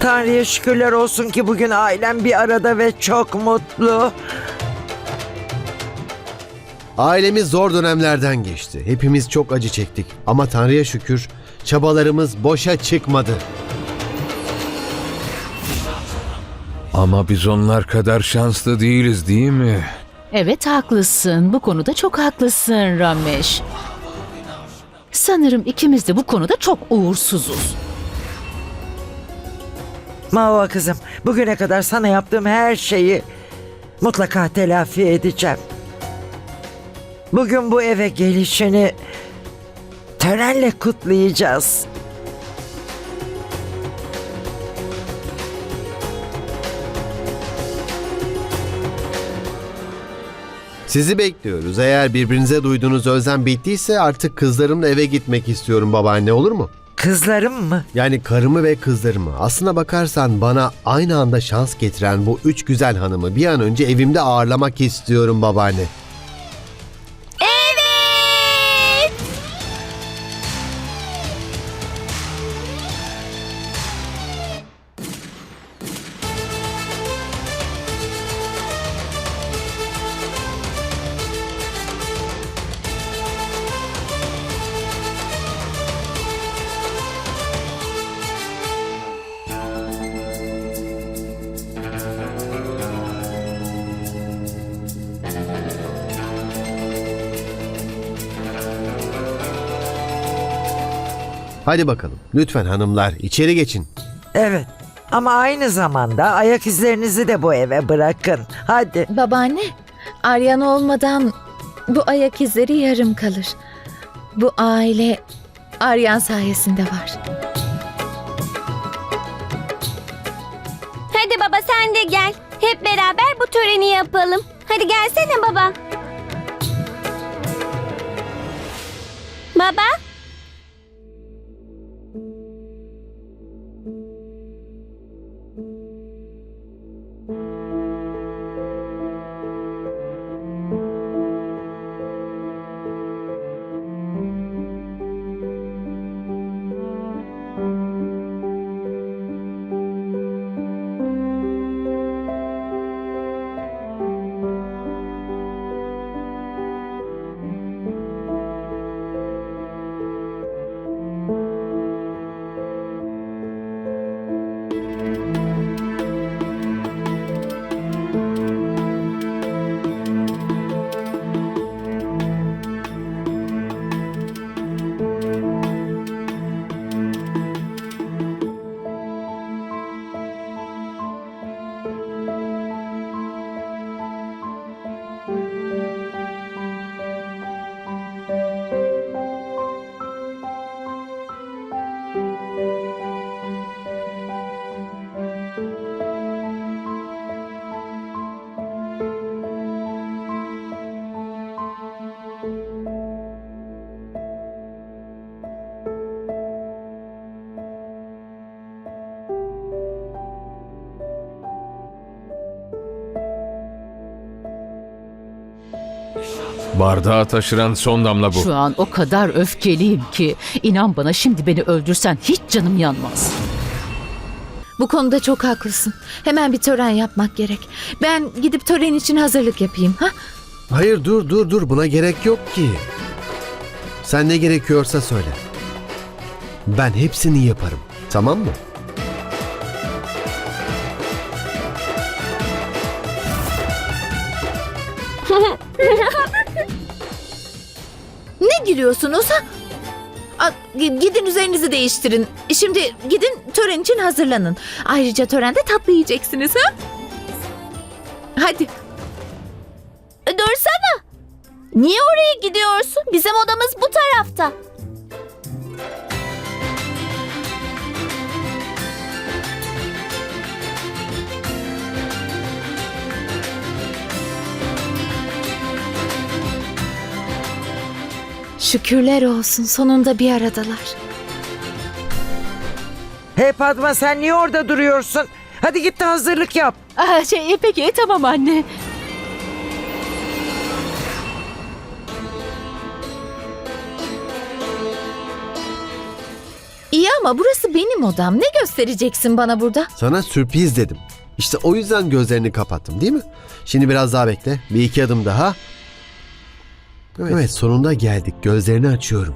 Tanrı'ya şükürler olsun ki bugün ailem bir arada ve çok mutlu. Ailemiz zor dönemlerden geçti. Hepimiz çok acı çektik. Ama Tanrı'ya şükür çabalarımız boşa çıkmadı. Ama biz onlar kadar şanslı değiliz değil mi? Evet haklısın. Bu konuda çok haklısın Ramesh. Sanırım ikimiz de bu konuda çok uğursuzuz. Mava kızım, bugüne kadar sana yaptığım her şeyi mutlaka telafi edeceğim. Bugün bu eve gelişini törenle kutlayacağız. Sizi bekliyoruz. Eğer birbirinize duyduğunuz özlem bittiyse artık kızlarımla eve gitmek istiyorum babaanne olur mu? Kızlarım mı? Yani karımı ve kızlarımı. Aslına bakarsan bana aynı anda şans getiren bu üç güzel hanımı bir an önce evimde ağırlamak istiyorum babaanne. Hadi bakalım. Lütfen hanımlar içeri geçin. Evet. Ama aynı zamanda ayak izlerinizi de bu eve bırakın. Hadi. Babaanne, Aryan olmadan bu ayak izleri yarım kalır. Bu aile Aryan sayesinde var. Hadi baba sen de gel. Hep beraber bu töreni yapalım. Hadi gelsene baba. Baba? Bardağı taşıran son damla bu. Şu an o kadar öfkeliyim ki inan bana şimdi beni öldürsen hiç canım yanmaz. Bu konuda çok haklısın. Hemen bir tören yapmak gerek. Ben gidip tören için hazırlık yapayım. Ha? Hayır dur dur dur buna gerek yok ki. Sen ne gerekiyorsa söyle. Ben hepsini yaparım. Tamam mı? Gülüyorsunuz ha? Gidin üzerinizi değiştirin. Şimdi gidin tören için hazırlanın. Ayrıca törende tatlı yiyeceksiniz ha? Hadi. E, Dursana. Niye oraya gidiyorsun? Bizim odamız bu tarafta. Şükürler olsun sonunda bir aradalar. Hey Padma sen niye orada duruyorsun? Hadi git de hazırlık yap. Aa, şey peki tamam anne. İyi ama burası benim odam. Ne göstereceksin bana burada? Sana sürpriz dedim. İşte o yüzden gözlerini kapattım değil mi? Şimdi biraz daha bekle. Bir iki adım daha. Evet, evet sonunda geldik. Gözlerini açıyorum.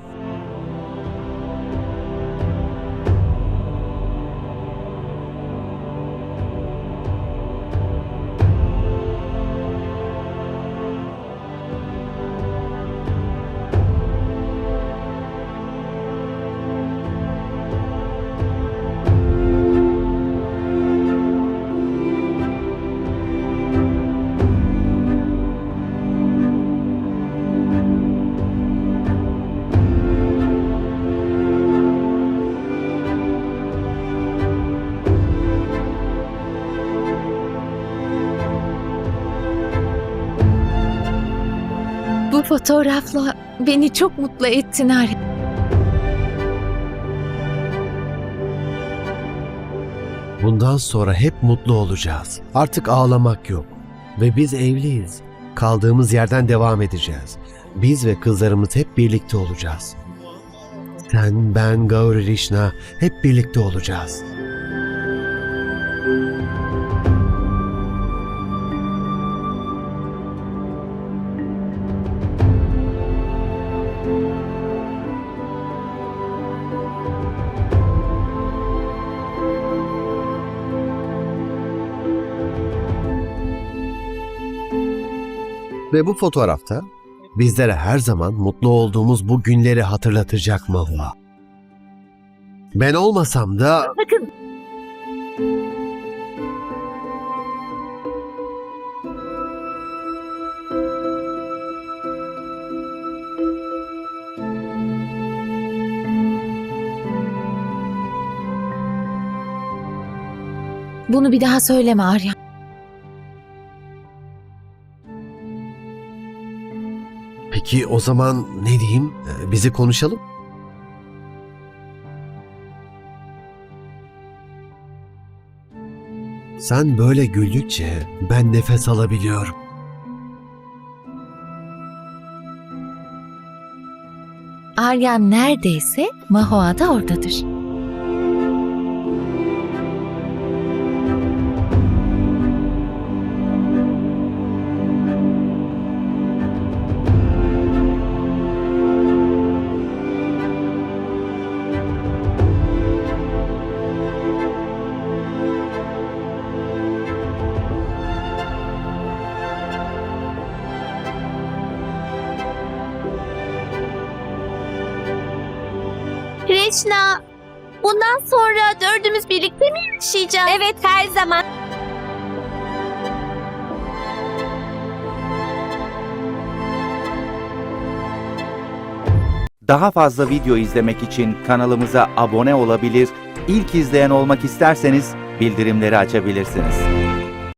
Bu fotoğrafla beni çok mutlu ettin Arya. Bundan sonra hep mutlu olacağız. Artık ağlamak yok. Ve biz evliyiz. Kaldığımız yerden devam edeceğiz. Biz ve kızlarımız hep birlikte olacağız. Sen, ben, Gauri Rişna hep birlikte olacağız. Ve bu fotoğrafta bizlere her zaman mutlu olduğumuz bu günleri hatırlatacak Mahva. Ben olmasam da Bakın. Bunu bir daha söyleme Arya. Peki o zaman ne diyeyim? Ee, Bizi konuşalım. Sen böyle güldükçe ben nefes alabiliyorum. Arya neredeyse Mahua da oradadır. Reşna, bundan sonra dördümüz birlikte mi yaşayacağız? Evet, her zaman. Daha fazla video izlemek için kanalımıza abone olabilir, ilk izleyen olmak isterseniz bildirimleri açabilirsiniz.